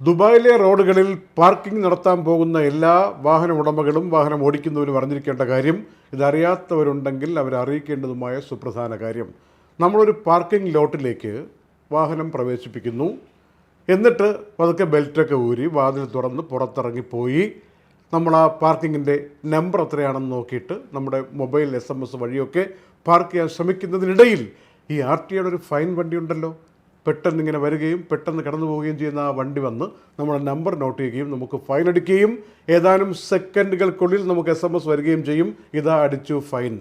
ദുബായിലെ റോഡുകളിൽ പാർക്കിംഗ് നടത്താൻ പോകുന്ന എല്ലാ വാഹന ഉടമകളും വാഹനം ഓടിക്കുന്നവരും അറിഞ്ഞിരിക്കേണ്ട കാര്യം ഇതറിയാത്തവരുണ്ടെങ്കിൽ അവരെ അറിയിക്കേണ്ടതുമായ സുപ്രധാന കാര്യം. നമ്മളൊരു പാർക്കിംഗ് ലോട്ടിലേക്ക് വാഹനം പ്രവേശിപ്പിക്കുന്നു. എന്നിട്ട് പതുക്കെ ബെൽറ്റൊക്കെ ഊരി വാതിൽ തുറന്ന് പുറത്തിറങ്ങിപ്പോയി. നമ്മൾ ആ പാർക്കിങ്ങിന്റെ നമ്പർ എത്രയാണെന്ന് നോക്കിയിട്ട് നമ്മുടെ മൊബൈൽ എസ് എം എസ് വഴിയൊക്കെ പാർക്ക് ചെയ്യാൻ ശ്രമിക്കുന്നതിനിടയിൽ ഈ ആർ ടി ഐയുടെ ഒരു ഫൈൻ വണ്ടി ഉണ്ടല്ലോ പെട്ടെന്ന് ഇങ്ങനെ വരികയും പെട്ടെന്ന് കടന്നു പോവുകയും ചെയ്യുന്ന ആ വണ്ടി വന്ന് നമ്മുടെ നമ്പർ നോട്ട് ചെയ്യുകയും നമുക്ക് ഫൈൻ അടിക്കുകയും ഏതാനും സെക്കൻഡുകൾക്കുള്ളിൽ നമുക്ക് എസ് എം എസ് വരികയും ചെയ്യും. ഇതാ അടിച്ചു ഫൈൻ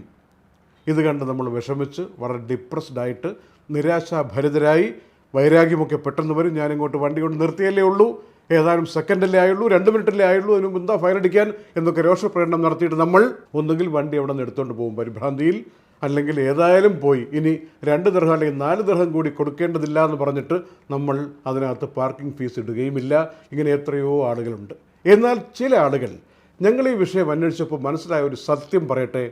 ഇത് കണ്ട് നമ്മൾ വിഷമിച്ച് വളരെ ഡിപ്രസ്ഡ് ആയിട്ട് നിരാശാഭരിതരായി. വൈരാഗ്യമൊക്കെ പെട്ടെന്ന് വരും. ഞാനിങ്ങോട്ട് വണ്ടി കൊണ്ട് നിർത്തിയല്ലേ ഉള്ളൂ. ഏതാനും സെക്കൻഡല്ലേ ആയുള്ളൂ രണ്ട് മിനിറ്റല്ലേ ആയുള്ളൂ അതിന് എന്താ ഫൈൻ അടിക്കാൻ എന്നൊക്കെ രോഷപ്രകടനം നടത്തിയിട്ട് നമ്മൾ ഒന്നുകിൽ വണ്ടി അവിടെ നിന്ന് എടുത്തുകൊണ്ട് പോകും പരിഭ്രാന്തിയിൽ. അല്ലെങ്കിൽ ഏതായാലും പോയി. ഇനി രണ്ട് ദർഹം അല്ലെങ്കിൽ നാല് ദർഹം കൂടി കൊടുക്കേണ്ടതില്ല എന്ന് പറഞ്ഞിട്ട് നമ്മൾ അതിനകത്ത് പാർക്കിംഗ് ഫീസ് ഇടുകയുമില്ല. ഇങ്ങനെ എത്രയോ ആളുകളുണ്ട്. എന്നാൽ ചില ആളുകൾ ഞങ്ങൾ ഈ വിഷയം അന്വേഷിച്ചപ്പോൾ മനസ്സിലായ ഒരു സത്യം പറയട്ടെ.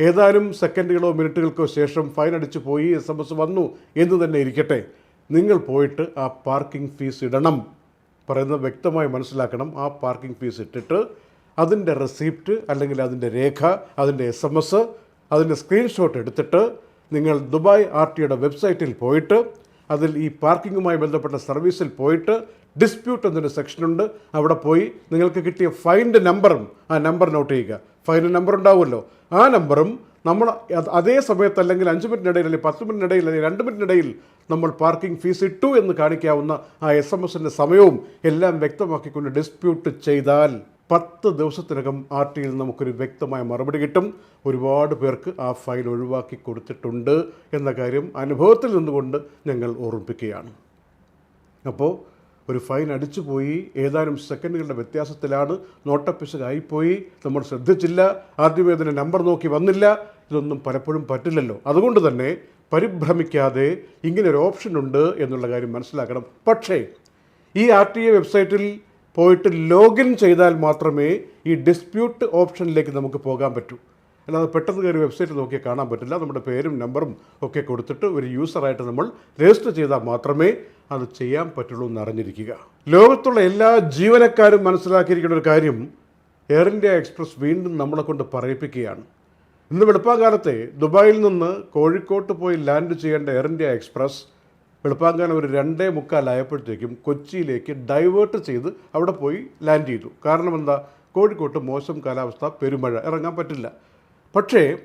ഏതാനും സെക്കൻഡുകളോ മിനിറ്റുകൾക്കോ ശേഷം ഫൈൻ അടിച്ചു പോയി എസ് എം എസ് വന്നു എന്ന് തന്നെ ഇരിക്കട്ടെ. നിങ്ങൾ പോയിട്ട് ആ പാർക്കിംഗ് ഫീസ് ഇടണം. പറയുന്നത് വ്യക്തമായി മനസ്സിലാക്കണം. ആ പാർക്കിംഗ് ഫീസ് ഇട്ടിട്ട് അതിന്റെ റെസിപ്റ്റ് അല്ലെങ്കിൽ അതിന്റെ രേഖ അതിന്റെ എസ് എം എസ് അതിന്റെ സ്ക്രീൻഷോട്ട് എടുത്തിട്ട് നിങ്ങൾ ദുബായ് ആർ ടിയുടെ വെബ്സൈറ്റിൽ പോയിട്ട് അതിൽ ഈ പാർക്കിങ്ങുമായി ബന്ധപ്പെട്ട സർവീസിൽ പോയിട്ട് ഡിസ്പ്യൂട്ട് എന്നൊരു സെക്ഷനുണ്ട് അവിടെ പോയി നിങ്ങൾക്ക് കിട്ടിയ ഫൈന്റെ നമ്പറും ആ നമ്പർ നോട്ട് ചെയ്യുക. ഫൈന്റെ നമ്പർ ഉണ്ടാവുമല്ലോ. ആ നമ്പറും നമ്മൾ അതേ സമയത്ത് അല്ലെങ്കിൽ അഞ്ച് മിനിറ്റിനിടയിൽ അല്ലെങ്കിൽ പത്ത് മിനിറ്റിനിടയിൽ അല്ലെങ്കിൽ രണ്ട് മിനിറ്റിനിടയിൽ നമ്മൾ പാർക്കിംഗ് ഫീസ് ഇട്ടു എന്ന് കാണിക്കാവുന്ന ആ എസ് എം എസിന്റെ സമയവും എല്ലാം വ്യക്തമാക്കിക്കൊണ്ട് ഡിസ്പ്യൂട്ട് ചെയ്താൽ പത്ത് ദിവസത്തിനകം ആർ ടിയിൽ നമുക്കൊരു വ്യക്തമായ മറുപടി കിട്ടും. ഒരുപാട് പേർക്ക് ആ ഫയൽ ഒഴിവാക്കി കൊടുത്തിട്ടുണ്ട് എന്ന കാര്യം അനുഭവത്തിൽ നിന്നുകൊണ്ട് ഞങ്ങൾ ഓർമ്മിപ്പിക്കുകയാണ്. അപ്പോൾ ഒരു ഫൈൻ അടിച്ചു പോയി ഏതാനും സെക്കൻഡുകളുടെ വ്യത്യാസത്തിലാണ് നോട്ടപ്പിശകായിപ്പോയി. നമ്മൾ ശ്രദ്ധിച്ചില്ല ആദ്യമേ നമ്പർ നോക്കി വന്നില്ല. ഇതൊന്നും പലപ്പോഴും പറ്റില്ലല്ലോ. അതുകൊണ്ട് തന്നെ പരിഭ്രമിക്കാതെ ഇങ്ങനെ ഒരു ഓപ്ഷൻ ഉണ്ട് എന്നുള്ള കാര്യം മനസ്സിലാക്കണം. പക്ഷേ ഈ ആർ ടി എ വെബ്സൈറ്റിൽ പോയിട്ട് ലോഗിൻ ചെയ്താൽ മാത്രമേ ഈ ഡിസ്പ്യൂട്ട് ഓപ്ഷനിലേക്ക് നമുക്ക് പോകാൻ പറ്റൂ. അല്ലാതെ പെട്ടെന്ന് കയറി വെബ്സൈറ്റ് നോക്കിയാൽ കാണാൻ പറ്റില്ല. നമ്മുടെ പേരും നമ്പറും ഒക്കെ കൊടുത്തിട്ട് ഒരു യൂസറായിട്ട് നമ്മൾ രജിസ്റ്റർ ചെയ്താൽ മാത്രമേ അത് ചെയ്യാൻ പറ്റുള്ളൂ എന്ന് അറിഞ്ഞിരിക്കുക ലോകത്തുള്ള എല്ലാ ജീവനക്കാരും മനസ്സിലാക്കിയിരിക്കുന്ന ഒരു കാര്യം എയർ ഇന്ത്യ എക്സ്പ്രസ് വീണ്ടും നമ്മളെ കൊണ്ട് പറയിപ്പിക്കുകയാണ്. ഇന്ന് വെളുപ്പാകാലത്തെ ദുബായിൽ നിന്ന് കോഴിക്കോട്ട് പോയി ലാൻഡ് ചെയ്യേണ്ട എയർ ഇന്ത്യ എക്സ്പ്രസ് വെളുപ്പാങ്കാലം ഒരു രണ്ടേ മുക്കാലായപ്പോഴത്തേക്കും കൊച്ചിയിലേക്ക് ഡൈവേർട്ട് ചെയ്ത് അവിടെ പോയി ലാൻഡ് ചെയ്തു. കാരണം എന്താ? കോഴിക്കോട്ട് മോശം കാലാവസ്ഥ പെരുമഴ. ഇറങ്ങാൻ പറ്റില്ല. പക്ഷേ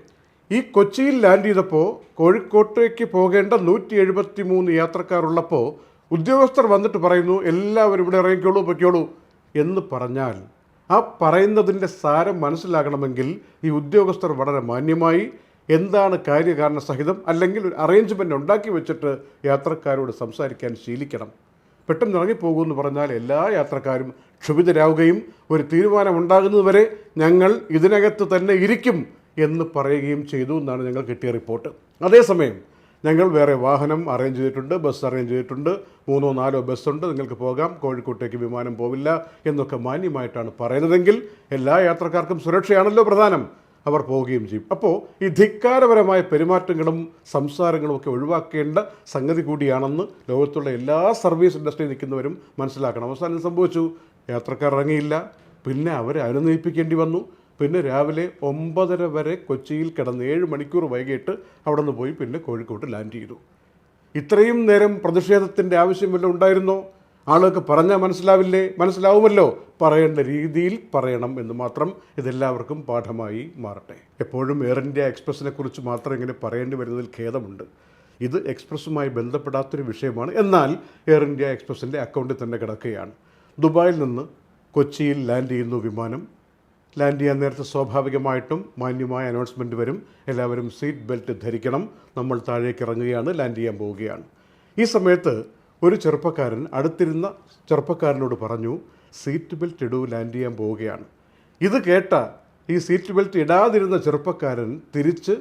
ഈ കൊച്ചിയിൽ ലാൻഡ് ചെയ്തപ്പോൾ കോഴിക്കോട്ടേക്ക് പോകേണ്ട നൂറ്റി എഴുപത്തി മൂന്ന് യാത്രക്കാരുള്ളപ്പോൾ ഉദ്യോഗസ്ഥർ വന്നിട്ട് പറയുന്നു എല്ലാവരും ഇവിടെ ഇറങ്ങിക്കോളൂ പൊയ്ക്കോളൂ. എന്ന് പറഞ്ഞാൽ ആ പറയുന്നതിന്റെ സാരം മനസ്സിലാകണമെങ്കിൽ ഈ ഉദ്യോഗസ്ഥർ വളരെ മാന്യമായി എന്താണ് കാര്യകാരണ സഹിതം അല്ലെങ്കിൽ ഒരു അറേഞ്ച്മെന്റ് ഉണ്ടാക്കി വെച്ചിട്ട് യാത്രക്കാരോട് സംസാരിക്കാൻ ശീലിക്കണം. പെട്ടെന്ന് ഇറങ്ങിപ്പോകൂ എന്ന് പറഞ്ഞാൽ എല്ലാ യാത്രക്കാരും ക്ഷുഭിതരാവുകയും ഒരു തീരുമാനമുണ്ടാകുന്നതുവരെ ഞങ്ങൾ ഇതിനകത്ത് തന്നെ ഇരിക്കും എന്ന് പറയുകയും ചെയ്തു എന്നാണ് ഞങ്ങൾ കിട്ടിയ റിപ്പോർട്ട്. അതേസമയം ഞങ്ങൾ വേറെ വാഹനം അറേഞ്ച് ചെയ്തിട്ടുണ്ട് ബസ് അറേഞ്ച് ചെയ്തിട്ടുണ്ട്. മൂന്നോ നാലോ ബസ്സുണ്ട് നിങ്ങൾക്ക് പോകാം. കോഴിക്കോട്ടേക്ക് വിമാനം പോവില്ല എന്നൊക്കെ മാന്യമായിട്ടാണ് പറയുന്നതെങ്കിൽ എല്ലാ യാത്രക്കാർക്കും സുരക്ഷയാണല്ലോ പ്രധാനം. അവർ പോവുകയും ചെയ്യും. അപ്പോൾ ഈ ധിക്കാരപരമായ പെരുമാറ്റങ്ങളും സംസാരങ്ങളും ഒക്കെ ഒഴിവാക്കേണ്ട സംഗതി കൂടിയാണെന്ന് ലോകത്തുള്ള എല്ലാ സർവീസ് ഇൻഡസ്ട്രിയിൽ നിൽക്കുന്നവരും മനസ്സിലാക്കണം. അവസാനം സംഭവിച്ചു? യാത്രക്കാർ ഇറങ്ങിയില്ല. പിന്നെ അവരെ അനുനയിപ്പിക്കേണ്ടി വന്നു. പിന്നെ രാവിലെ ഒമ്പതര വരെ കൊച്ചിയിൽ കിടന്ന് ഏഴ് മണിക്കൂർ വൈകിട്ട് അവിടെ നിന്ന് പോയി പിന്നെ കോഴിക്കോട്ട് ലാൻഡ് ചെയ്തു. ഇത്രയും നേരം പ്രതിഷേധത്തിന്റെ ആവശ്യം വല്ലതും ഉണ്ടായിരുന്നോ? ആളുകൾക്ക് പറഞ്ഞാൽ മനസ്സിലാവില്ലേ? മനസ്സിലാവുമല്ലോ. പറയേണ്ട രീതിയിൽ പറയണം എന്ന് മാത്രം ഇതെല്ലാവർക്കും പാഠമായി മാറട്ടെ. എപ്പോഴും എയർ ഇന്ത്യ എക്സ്പ്രസ്സിനെ കുറിച്ച് മാത്രം ഇങ്ങനെ പറയേണ്ടി വരുന്നതിൽ ഖേദമുണ്ട്. ഇത് എക്സ്പ്രസ്സുമായി ബന്ധപ്പെടാത്തൊരു വിഷയമാണ്. എന്നാൽ എയർ ഇന്ത്യ എക്സ്പ്രസിന്റെ അക്കൗണ്ടിൽ തന്നെ കിടക്കുകയാണ്. ദുബായിൽ നിന്ന് കൊച്ചിയിൽ ലാൻഡ് ചെയ്യുന്നു വിമാനം. ലാൻഡ് ചെയ്യാൻ നേരത്തെ സ്വാഭാവികമായിട്ടും മാന്യമായ അനൗൺസ്മെന്റ് വരും. എല്ലാവരും സീറ്റ് ബെൽറ്റ് ധരിക്കണം. നമ്മൾ താഴേക്ക് ഇറങ്ങുകയാണ്. ലാൻഡ് ചെയ്യാൻ പോവുകയാണ്. ഈ സമയത്ത് ഒരു ചെറുപ്പക്കാരൻ അടുത്തിരുന്ന ചെറുപ്പക്കാരനോട് പറഞ്ഞു സീറ്റ് ബെൽറ്റ് ഇടൂ ലാൻഡ് ചെയ്യാൻ പോവുകയാണ്. ഇത് കേട്ട ഈ സീറ്റ് ബെൽറ്റ് ഇടാതിരുന്ന ചെറുപ്പക്കാരൻ തിരിച്ച്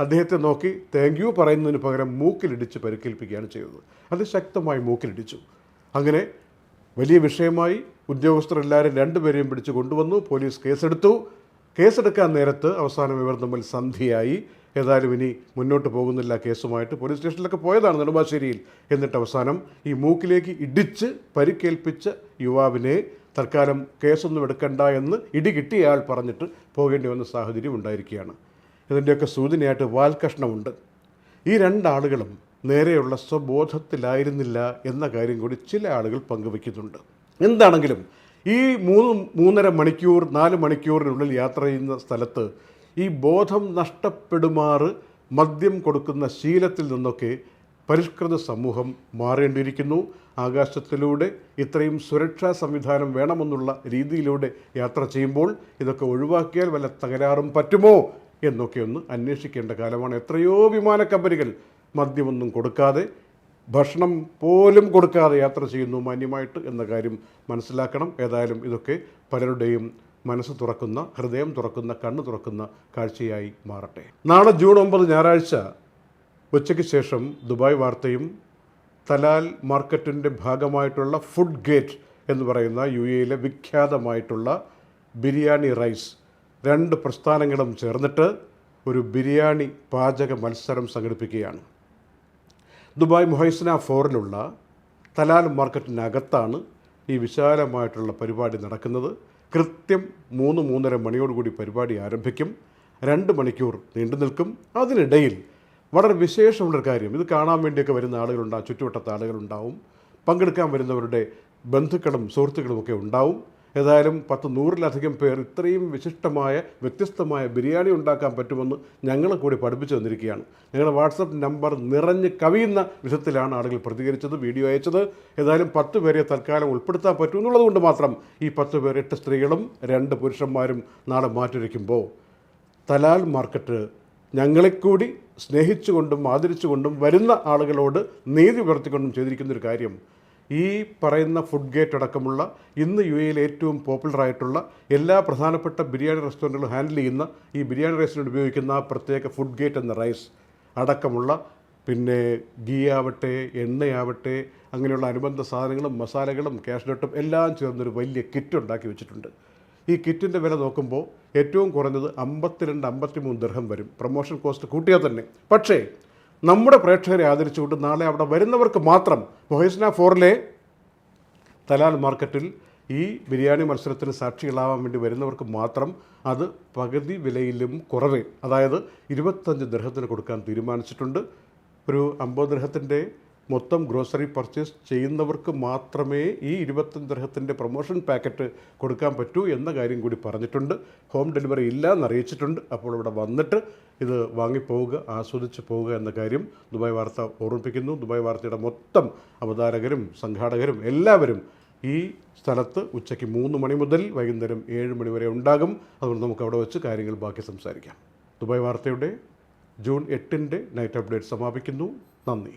അദ്ദേഹത്തെ നോക്കി താങ്ക് യു പറയുന്നതിന് പകരം മൂക്കിലിടിച്ച് പരിക്കേൽപ്പിക്കുകയാണ് ചെയ്തത്. അത് ശക്തമായി മൂക്കിലിടിച്ചു. അങ്ങനെ വലിയ വിഷയമായി ഉദ്യോഗസ്ഥർ എല്ലാവരും രണ്ടുപേരെയും പിടിച്ച് കൊണ്ടുവന്നു പോലീസ് കേസെടുത്തു. കേസെടുക്കാൻ നേരത്ത് അവസാനം ഇവർ തമ്മിൽ സന്ധിയായി. ഏതായാലും ഇനി മുന്നോട്ട് പോകുന്നില്ല കേസുമായിട്ട്. പോലീസ് സ്റ്റേഷനിലൊക്കെ പോയതാണ് നെടുമ്പാശ്ശേരിയിൽ. എന്നിട്ട് അവസാനം ഈ മൂക്കിലേക്ക് ഇടിച്ച് പരിക്കേൽപ്പിച്ച യുവാവിനെ തൽക്കാലം കേസൊന്നും എടുക്കണ്ട എന്ന് ഇടി കിട്ടിയ ആൾ പറഞ്ഞിട്ട് പോകേണ്ടി വന്ന സാഹചര്യം ഉണ്ടായിരിക്കുകയാണ്. ഇതിന്റെയൊക്കെ സൂചനയായിട്ട് വാൽകഷ്ണമുണ്ട് ഈ രണ്ടാളുകളും നേരെയുള്ള സ്വബോധത്തിലായിരുന്നില്ല എന്ന കാര്യം കൂടി ചില ആളുകൾ പങ്കുവയ്ക്കുന്നുണ്ട്. എന്താണെങ്കിലും ഈ മൂന്ന് മൂന്നര മണിക്കൂർ നാല് മണിക്കൂറിനുള്ളിൽ യാത്ര ചെയ്യുന്ന സ്ഥലത്ത് ഈ ബോധം നഷ്ടപ്പെടുമാറ് മദ്യം കൊടുക്കുന്ന ശീലത്തിൽ നിന്നൊക്കെ പരിഷ്കൃത സമൂഹം മാറേണ്ടിയിരിക്കുന്നു. ആകാശത്തിലൂടെ ഇത്രയും സുരക്ഷാ സംവിധാനം വേണമെന്നുള്ള രീതിയിലൂടെ യാത്ര ചെയ്യുമ്പോൾ ഇതൊക്കെ ഒഴിവാക്കിയാൽ വല്ല തകരാറും പറ്റുമോ എന്നൊക്കെ ഒന്ന് അന്വേഷിക്കേണ്ട കാലമാണ്. എത്രയോ വിമാന കമ്പനികൾ മദ്യമൊന്നും കൊടുക്കാതെ ഭക്ഷണം പോലും കൊടുക്കാതെ യാത്ര ചെയ്യുന്നു. മാന്യമായിട്ട് എന്ന കാര്യം മനസ്സിലാക്കണം. ഏതായാലും ഇതൊക്കെ പലരുടെയും മനസ്സ് തുറക്കുന്ന ഹൃദയം തുറക്കുന്ന കണ്ണ് തുറക്കുന്ന കാഴ്ചയായി മാറട്ടെ. നാളെ ജൂൺ ഒമ്പത് ഞായറാഴ്ച ഉച്ചയ്ക്ക് ശേഷം ദുബായ് വാർത്തയും തലാൽ മാർക്കറ്റിന്റെ ഭാഗമായിട്ടുള്ള ഫുഡ് ഗേറ്റ് എന്ന് പറയുന്ന യു എയിലെ വിഖ്യാതമായിട്ടുള്ള ബിരിയാണി റൈസ് രണ്ട് പ്രസ്ഥാനങ്ങളും ചേർന്നിട്ട് ഒരു ബിരിയാണി പാചക മത്സരം സംഘടിപ്പിക്കുകയാണ്. ദുബായ് മുഹൈസന ഫോറിലുള്ള തലാൽ മാർക്കറ്റിനകത്താണ് ഈ വിശാലമായിട്ടുള്ള പരിപാടി നടക്കുന്നത്. കൃത്യം മൂന്ന് മൂന്നര മണിയോടുകൂടി പരിപാടി ആരംഭിക്കും. രണ്ട് മണിക്കൂർ നീണ്ടു നിൽക്കും. അതിനിടയിൽ വളരെ വിശേഷമുള്ളൊരു കാര്യം. ഇത് കാണാൻ വേണ്ടിയൊക്കെ വരുന്ന ആളുകളുണ്ടാകും ചുറ്റുവട്ടത്തെ ആളുകളുണ്ടാവും. പങ്കെടുക്കാൻ വരുന്നവരുടെ ബന്ധുക്കളും സുഹൃത്തുക്കളും ഒക്കെ ഉണ്ടാവും. ഏതായാലും പത്ത് നൂറിലധികം പേർ ഇത്രയും വിശിഷ്ടമായ വ്യത്യസ്തമായ ബിരിയാണി ഉണ്ടാക്കാൻ പറ്റുമെന്ന് ഞങ്ങൾ കൂടി പഠിപ്പിച്ചു തന്നിരിക്കുകയാണ്. ഞങ്ങളുടെ വാട്സപ്പ് നമ്പർ നിറഞ്ഞ് കവിയുന്ന വിധത്തിലാണ് ആളുകൾ പ്രതികരിച്ചത് വീഡിയോ അയച്ചത്. ഏതായാലും പത്ത് പേരെ തൽക്കാലം ഉൾപ്പെടുത്താൻ പറ്റൂ എന്നുള്ളതുകൊണ്ട് മാത്രം ഈ പത്ത് പേർ എട്ട് സ്ത്രീകളും രണ്ട് പുരുഷന്മാരും നാളെ മാറ്റിവെക്കുമ്പോൾ തലാൽ മാർക്കറ്റ് ഞങ്ങളെക്കൂടി സ്നേഹിച്ചുകൊണ്ടും ആദരിച്ചുകൊണ്ടും വരുന്ന ആളുകളോട് നീതി പുലർത്തിക്കൊണ്ടും ചെയ്തിരിക്കുന്നൊരു കാര്യം ഈ പറയുന്ന ഫുഡ് ഗേറ്റ് അടക്കമുള്ള ഇന്ന് യു എയിൽ ഏറ്റവും പോപ്പുലറായിട്ടുള്ള എല്ലാ പ്രധാനപ്പെട്ട ബിരിയാണി റെസ്റ്റോറന്റുകളും ഹാൻഡിൽ ചെയ്യുന്ന ഈ ബിരിയാണി റൈസിനോട് ഉപയോഗിക്കുന്ന പ്രത്യേക ഫുഡ് ഗേറ്റ് എന്ന റൈസ് അടക്കമുള്ള പിന്നെ ഗീ ആവട്ടെ എണ്ണയാവട്ടെ അങ്ങനെയുള്ള അനുബന്ധ സാധനങ്ങളും മസാലകളും കാഷ്നട്ടും എല്ലാം ചേർന്നൊരു വലിയ കിറ്റ് ഉണ്ടാക്കി വെച്ചിട്ടുണ്ട്. ഈ കിറ്റിന്റെ വില നോക്കുമ്പോൾ ഏറ്റവും കുറഞ്ഞത് അമ്പത്തിരണ്ട് അമ്പത്തിമൂന്ന് ദർഹം വരും. പ്രൊമോഷൻ കോസ്റ്റ് കൂട്ടിയാൽ തന്നെ. പക്ഷേ നമ്മുടെ പ്രേക്ഷകരെ ആദരിച്ചുകൊണ്ട് നാളെ അവിടെ വരുന്നവർക്ക് മാത്രം മൊഹേസ്ന ഫോറിലെ തലാൽ മാർക്കറ്റിൽ ഈ ബിരിയാണി മത്സരത്തിന് സാക്ഷികളാവാൻ വേണ്ടി വരുന്നവർക്ക് മാത്രം അത് പകുതി വിലയിലും കുറവ്. അതായത് ഇരുപത്തഞ്ച് ദർഹത്തിന് കൊടുക്കാൻ തീരുമാനിച്ചിട്ടുണ്ട്. ഒരു അമ്പത് ദർഹത്തിന്റെ മൊത്തം ഗ്രോസറി പർച്ചേസ് ചെയ്യുന്നവർക്ക് മാത്രമേ ഈ ഇരുപത്തഞ്ച് ദർഹത്തിന്റെ പ്രൊമോഷൻ പാക്കറ്റ് കൊടുക്കാൻ പറ്റൂ എന്ന കാര്യം കൂടി പറഞ്ഞിട്ടുണ്ട്. ഹോം ഡെലിവറി ഇല്ല എന്നറിയിച്ചിട്ടുണ്ട് അപ്പോൾ ഇവിടെ വന്നിട്ട് ഇത് വാങ്ങിപ്പോവുക ആസ്വദിച്ച് പോവുക എന്ന കാര്യം ദുബായ് വാർത്ത ഓർമ്മിപ്പിക്കുന്നു. ദുബായ് വാർത്തയുടെ മൊത്തം അവതാരകരും സംഘാടകരും എല്ലാവരും ഈ സ്ഥലത്ത് ഉച്ചയ്ക്ക് മൂന്ന് മണി മുതൽ വൈകുന്നേരം ഏഴ് മണി വരെ ഉണ്ടാകും. അതുകൊണ്ട് നമുക്ക് അവിടെ വെച്ച് കാര്യങ്ങൾ ബാക്കി സംസാരിക്കാം. ദുബായ് വാർത്തയുടെ ജൂൺ എട്ടിന്റെ നൈറ്റ് അപ്ഡേറ്റ് സമാപിക്കുന്നു. നന്ദി.